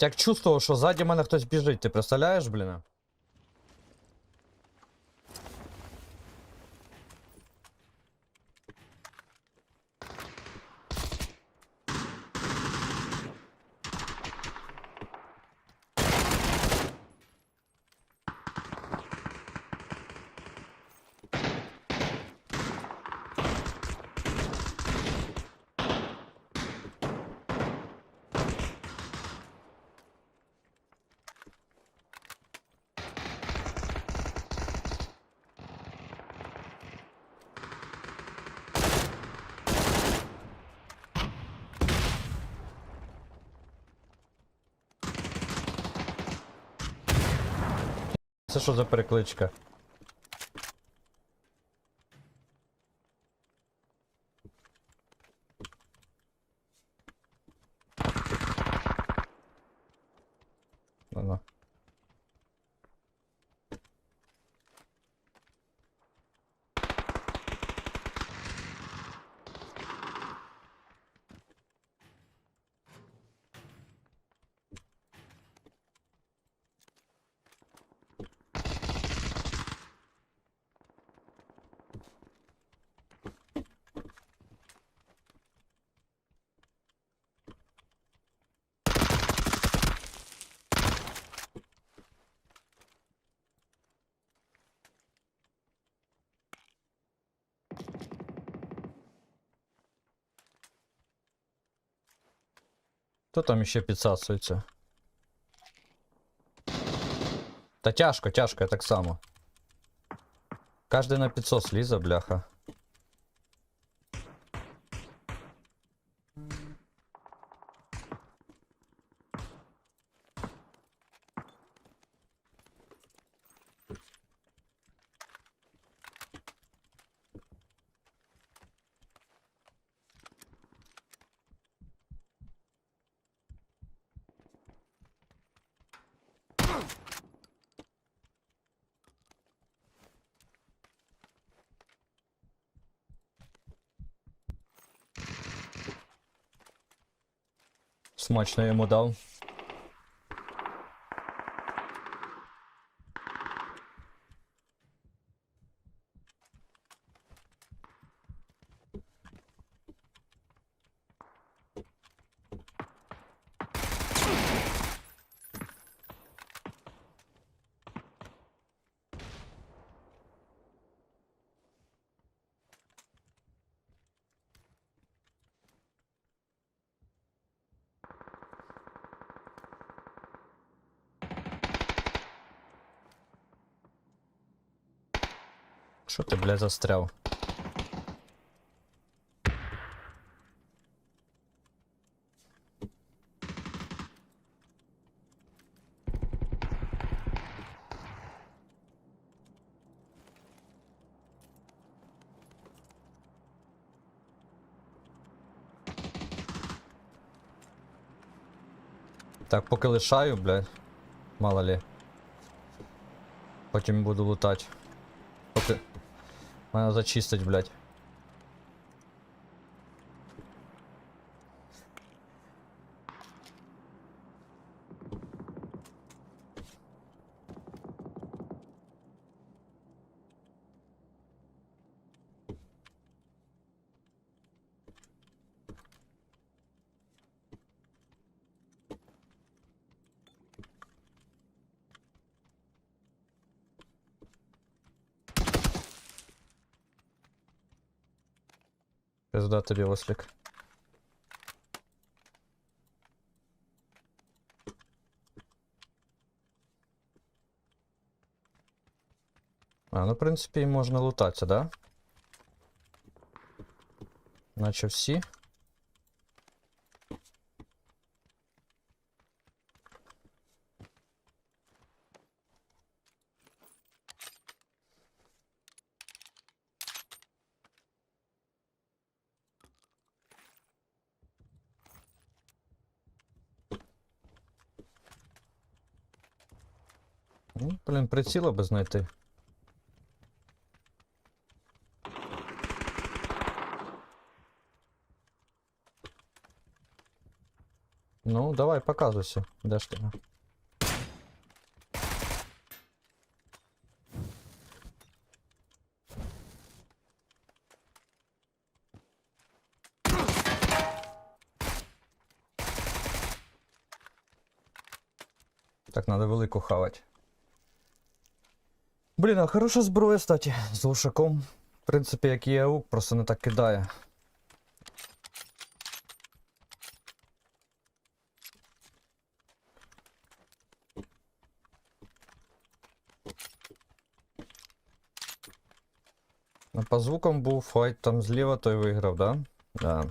Як чувствував, що ззаді мене хтось біжить, ти представляєш, блін? Це що за перекличка? Хто там ще підсасується? Та тяжко, тяжко, я так само. Кожен на 500 сліза, бляха. Смачно йому дав. Що ти, бля, застряв? Так, поки лишаю, блядь. Мало ли. Потім буду лутать. Мене зачистить, блядь. Пизда тобі ослік. А, ну, в принципі, і можна лутатися, да? Наче всі. Ну, блін, приціла би знайти. Ну, давай, показуйся. Де ж ти? Так, надо велику хавать. Блін, а хороша зброя, кстати, з глушаком. В принципі, як і АУК, просто не так кидає. Ну, по звукам був файт там зліва, той виграв, да? Да.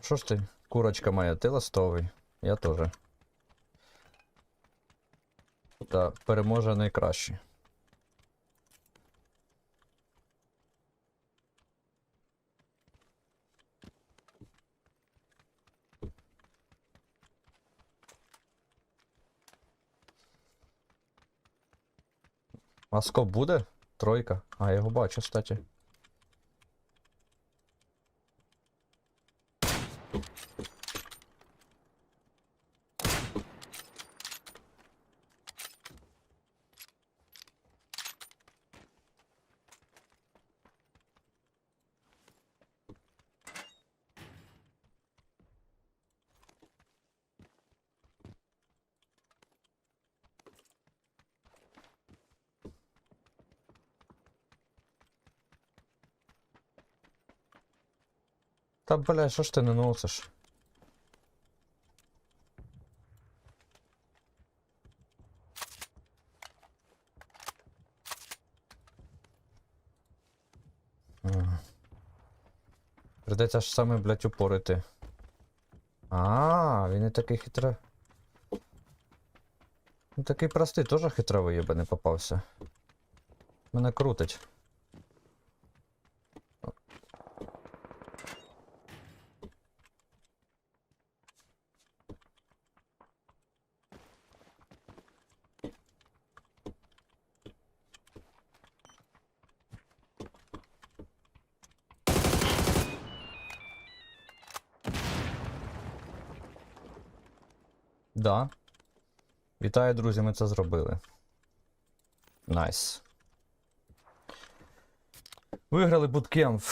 Що ж ти, курочка моя, ти ластовий. Я теж. Та переможе найкраще. Маскоп буде? Тройка. А, я його бачу, кстати. Та бля, що ж ти не носиш? Придеться ж саме, блядь, упорити. А, він не такий хитро. Ну такий простий, теж хитровий би не попався. Мене крутить. Да. Вітаю, друзі, ми це зробили. Найс. Виграли буткемп.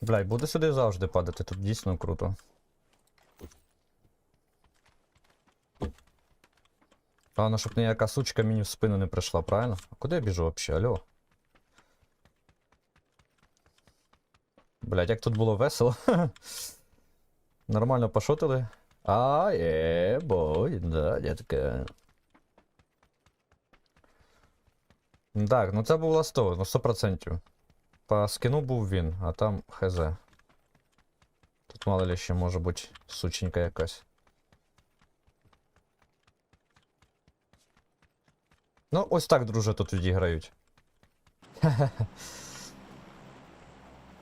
Блядь, буде сюди завжди падати, тут дійсно круто. Главное, щоб ніяка сучка мені в спину не прийшла, правильно? А куди я біжу вообще? Алло? Блядь, як тут було весело. Нормально пошотили. А, є, бой, да, детка. Так, ну це був ластовий, ну 100%. По скину був він, а там хз. Тут мало ли ще може бути сученька якась. Ну, ось так, друже, тут відіграють.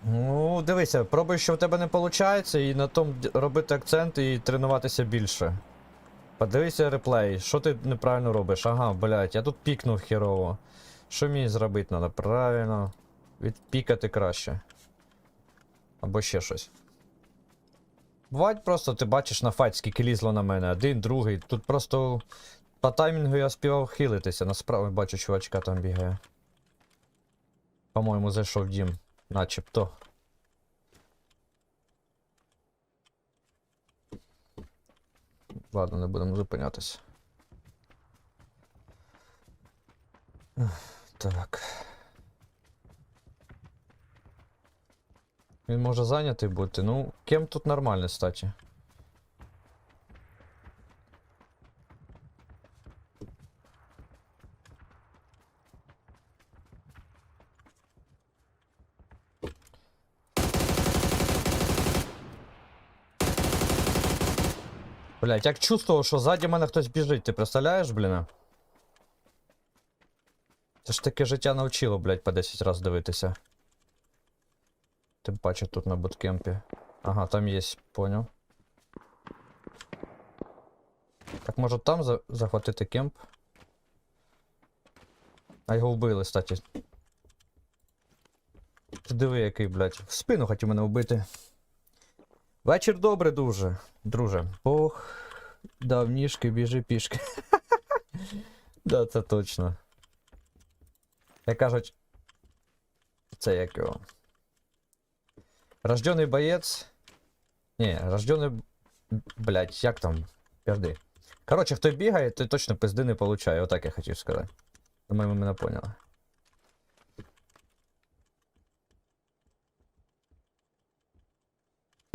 Ну, дивися, пробуй, що в тебе не виходить, і на тому робити акцент і тренуватися більше. Подивися реплей, що ти неправильно робиш? Ага, блядь, я тут пікнув херово. Що мені зробити треба? Правильно. Відпікати краще. Або ще щось. Буває просто ти бачиш на файт, скільки лізло на мене. Один, другий. Тут просто по таймінгу я співав хилитися. Насправді бачу, чувачка там бігає. По-моєму, зайшов дім. Начебто. Ладно, не будемо зупинятися. Так. Він може зайнятий бути. Ну, кем тут нормально, кстати. Блять, як чувствував, що ззаді мене хтось біжить, ти представляєш, блін? Це ж таке життя навчило, блять, по 10 раз дивитися. Тим паче тут на буткемпі. Ага, там є, поняв. Так може там за захватити кемп? А його вбили, кстати. Ти диви, який, блядь. В спину хотів мене вбити. Вечір добре, дуже. Друже. Бог дав ніжки, біжи пішки. Да, це точно. Як кажуть. Це як його. Рождений боєць. Ні, рождений. Блять, як там? Пірди. Коротше, хто бігає, той точно пизди не получає. Отак я хотів сказати. Думаю, ви мене поняли.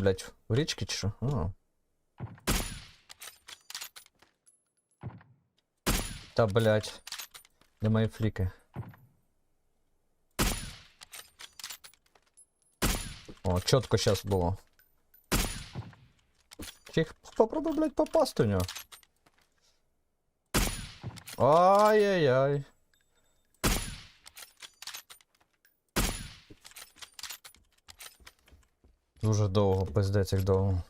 Блять, в річки чи що? А. Та блять. Де мої фліки? О, чітко сейчас було. Тих, попробуй, блядь, попасти у нього. Ай-яй-яй. Дуже довго, пиздець як довго.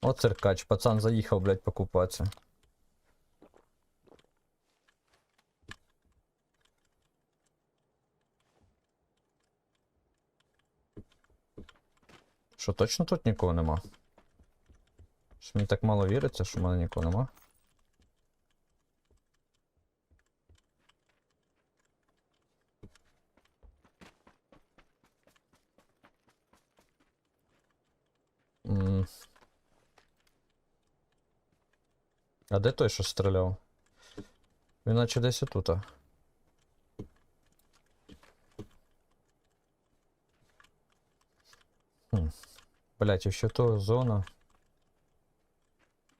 О, циркач, пацан заїхав, блядь, покупатися. Що, точно тут нікого нема? Що мені так мало віриться, що в мене нікого нема. А де той, що стріляв? Він наче десь отут. Блять, і то зона.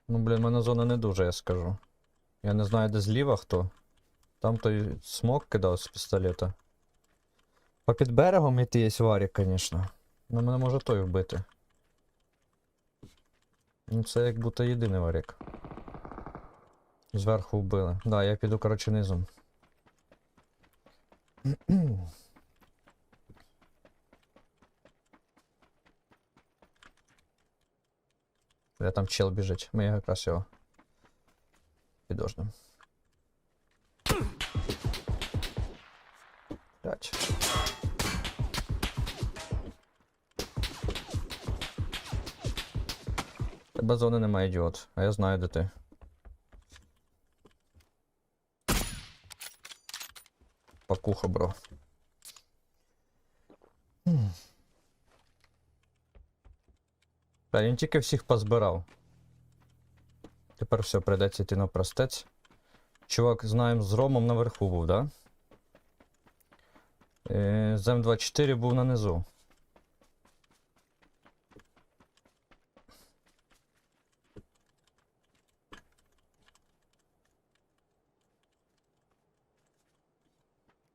Ну, блін, мене зона не дуже, я скажу. Я не знаю, де зліва хто. Там той смок кидав з пістолета. По під берегом іти є варік, звісно. Ну мене може той вбити. Ну це як будто єдиний варік. Зверху вбили. Да, я піду, коротше, низом. Де там чел біжить. Ми якраз його підождемо. П'ять. Тебе зони немає ідіот, а я знаю, де ти. Пакуха, бро. Та він тільки всіх позбирав. Тепер все, прийдеться йти на простець. Чувак, знаємо, з Ромом наверху був, да? Е, з М24 був на низу.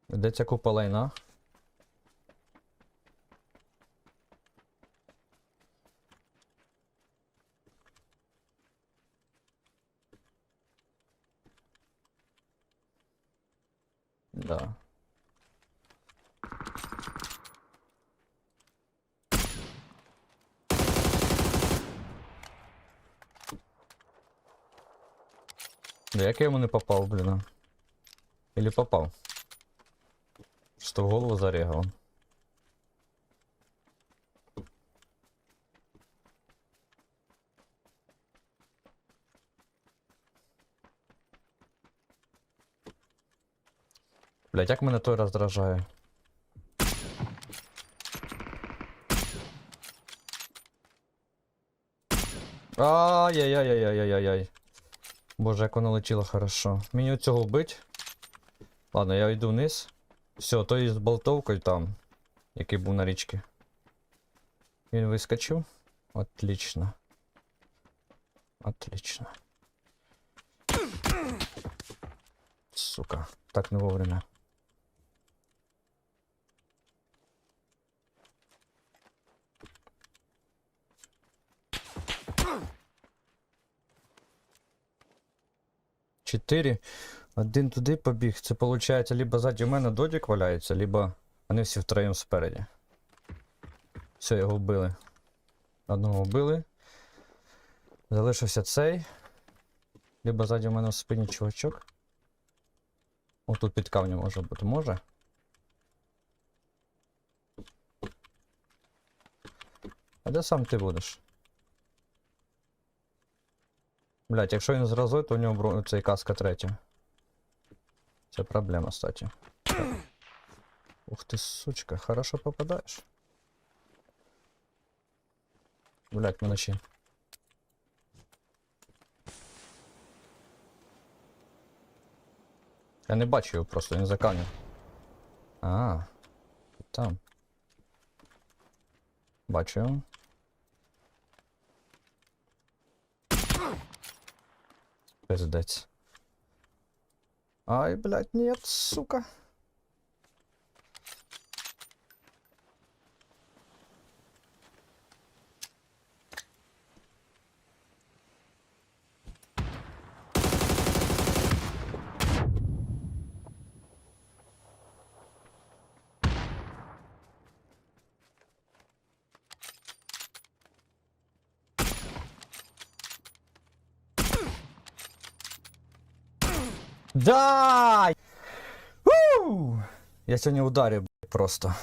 Де ця купа лайна? Да. Да як я йому не попав, блін. Или попав? Просто в голову зарегал. Блять, як мене той роздражає. Ай-яй-яй-яй-яй-яй-яй. Боже, як воно летіло хорошо. Мені цього вбить. Ладно, я йду вниз. Все, той з болтовкою там, який був на річці. Він вискочив. Отлично. Отлично. Сука, так не вовремя. Чотири. Один туди побіг. Це виходить, либо ззаді у мене додік валяється, либо вони всі втроєм спереді. Все, його вбили. Одного вбили. Залишився цей. Либо ззаді у мене в спині чувачок. Отут під камнем може бути, може? А де сам ти будеш? Блять, якщо він зразує, то у нього цей каска третя. Це проблема, кстати. Ух ти, сучка, хорошо попадаєш. Блять, мене ще. Я не бачу його просто, він за. А, там. Бачу його. Пиздець. Ай, блядь, нет, сука. Да! У! Я сьогодні ударив просто.